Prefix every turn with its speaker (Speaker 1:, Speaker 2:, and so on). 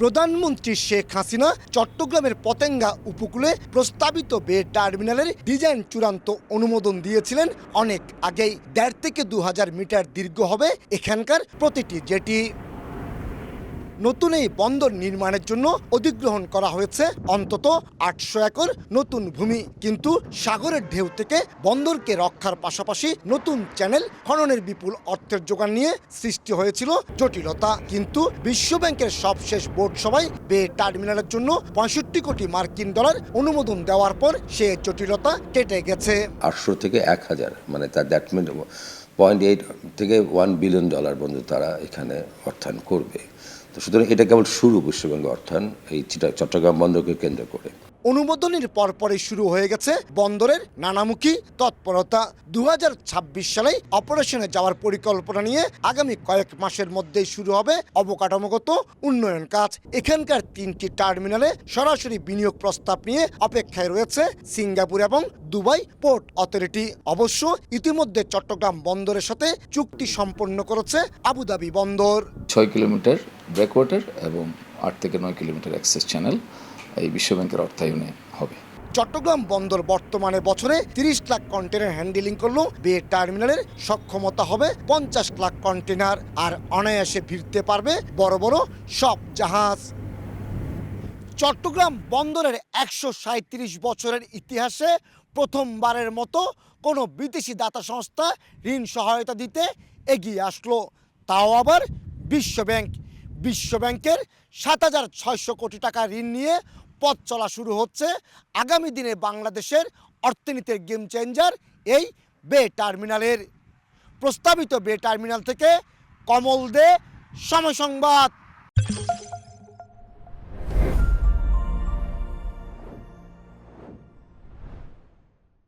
Speaker 1: প্রধানমন্ত্রী শেখ হাসিনা চট্টগ্রামের পতেঙ্গা উপকূলে প্রস্তাবিত বে টার্মিনালের ডিজাইন চূড়ান্ত অনুমোদন দিয়েছিলেন অনেক আগেই। দেড় থেকে দু হাজার মিটার দীর্ঘ হবে এখানকার প্রতিটি জেটি। নতুন এই বন্দর নির্মাণের জন্য অধিগ্রহণ করা হয়েছে। অন্তত আটশো একর নতুন ভূমি। কিন্তু সাগরের ঢেউ থেকে বন্দরকে রক্ষার পাশাপাশি নতুন চ্যানেল খননের বিপুল অর্থের যোগান নিয়ে সৃষ্টি হয়েছিল জটিলতা। কিন্তু বিশ্বব্যাংকের সবশেষ বোর্ড সভায় বে টার্মিনালের জন্য পঁয়ষট্টি কোটি মার্কিন ডলার অনুমোদন দেওয়ার পর সে জটিলতা কেটে গেছে।
Speaker 2: আটশো থেকে এক হাজার মানে তার দ্যাট মিন পয়েন্ট এইট থেকে ওয়ান বিলিয়ন ডলার পর্যন্ত তারা এখানে অর্থায়ন করবে। তো সুতরাং এটা কেবল শুরু পশ্চিমবঙ্গ অর্থায়ন এই চিটা- চট্টগ্রাম বন্দরকে কেন্দ্র করে।
Speaker 1: অনুমোদনের পরপরই শুরু হয়ে গেছে বন্দরের নানামুখী তৎপরতা। দু সালে অপারেশনে যাওয়ার পরিকল্পনা নিয়ে আগামী কয়েক মাসের মধ্যেই শুরু হবে অবকাঠামোগত উন্নয়ন কাজ। এখানকার তিনটি টার্মিনালে সরাসরি বিনিয়োগ প্রস্তাব নিয়ে অপেক্ষায় রয়েছে সিঙ্গাপুর এবং দুবাই পোর্ট অথরিটি। অবশ্য ইতিমধ্যে চট্টগ্রাম বন্দরের সাথে চুক্তি সম্পন্ন করেছে আবুধাবি বন্দর।
Speaker 3: ছয় কিলোমিটার ব্রেকওয়াটার এবং আট থেকে নয় কিলোমিটার অ্যাক্সেস চ্যানেল। এই বিশ্বব্যাংকের অর্থায়নে হবে।
Speaker 1: চট্টগ্রাম বন্দর বর্তমানে বছরে তিরিশ লাখ কন্টেনার হ্যান্ডেলিং করলেও বে টার্মিনালের সক্ষমতা হবে পঞ্চাশ লাখ কন্টেনার আর অনায়াসে ভিড়তে পারবে বড় বড় সব জাহাজ। চট্টগ্রাম বন্দরের একশো বছরের ইতিহাসে প্রথমবারের মতো কোনো বিদেশি দাতা সংস্থা ঋণ সহায়তা দিতে এগিয়ে আসলো। তাও আবার বিশ্বব্যাংক। বিশ্বব্যাংকের সাত হাজার ছয়শো কোটি টাকা ঋণ নিয়ে পথ চলা শুরু হচ্ছে। আগামী দিনে বাংলাদেশের অর্থনীতির গেম চেঞ্জার এই বে টার্মিনালের প্রস্তাবিত বে টার্মিনাল থেকে কমল দে, সময় সংবাদ।